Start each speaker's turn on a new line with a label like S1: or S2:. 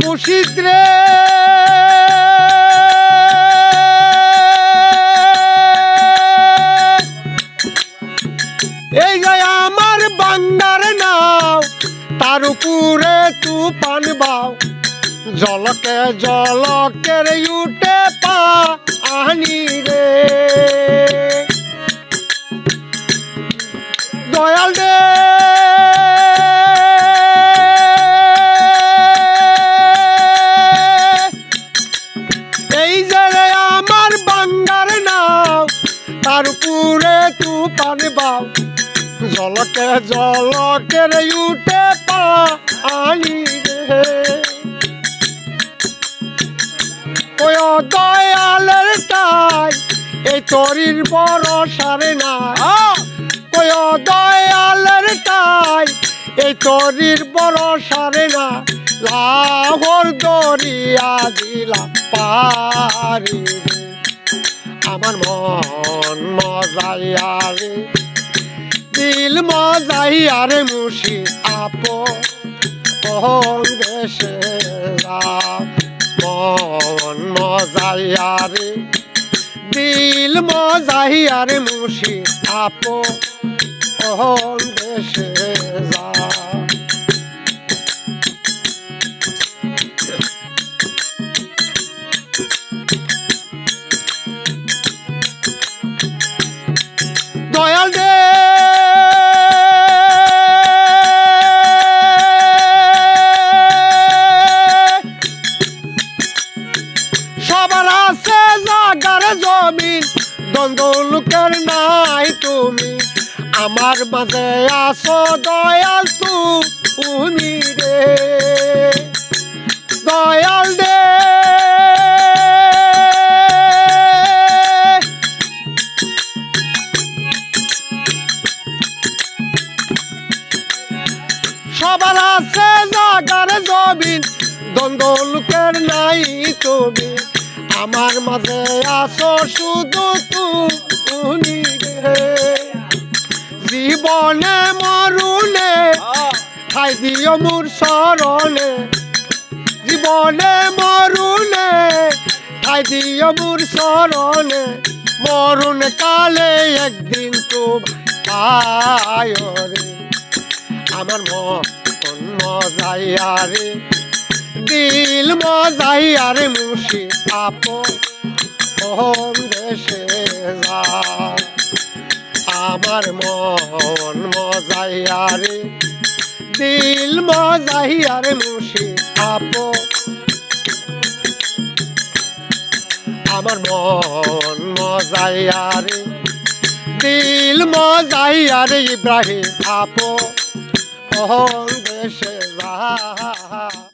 S1: মুর্শিদ রে। এই যে আমার বান্দার নাও তার উপরে তুফান বাও। জলকে জলকে উঠে পা আনি রে। দয়াল রে। তার উপরে তুফান বাও জলকে জলকে রে উঠে পা আনি রে। ওই দয়ালের টাই এই তরির বড় সারে না ওই দয়ালের টাই এই তরির বড় সারে না লাহর দরিয়া দিলা পারি রে। আমার মন মজাইয়া রে দিল মজাইয়া রে মুশি আপো দেশে মন মজাইয়া রে দিল মজাইয়া রে মুশি আপো দেশে আমার মাঝে আসো দয়াল তুমি রে। দয়াল দে সবার আছে জাগার জমিন, দ্বন্দ্ব লোকের নাই তুমি আমার মাঝে আসো শুধু তুমি জীবনে মরুনে ঠাই দিও মোর শরণে। জীবনে মরুনে ঠাই দিও মোর শরণে। মরুন কালে একদিন তো রে আমার মন মজাইয়া রে, দিল মজাইয়া রে মুশি আপন দেশে যা আমার মন মজাইয়া রে। দিল মজাইয়া রে মুশি আপন। আমার মন মজাইয়া রে। দিল মজাইয়া রে ইব্রাহিম আপো দেশে যা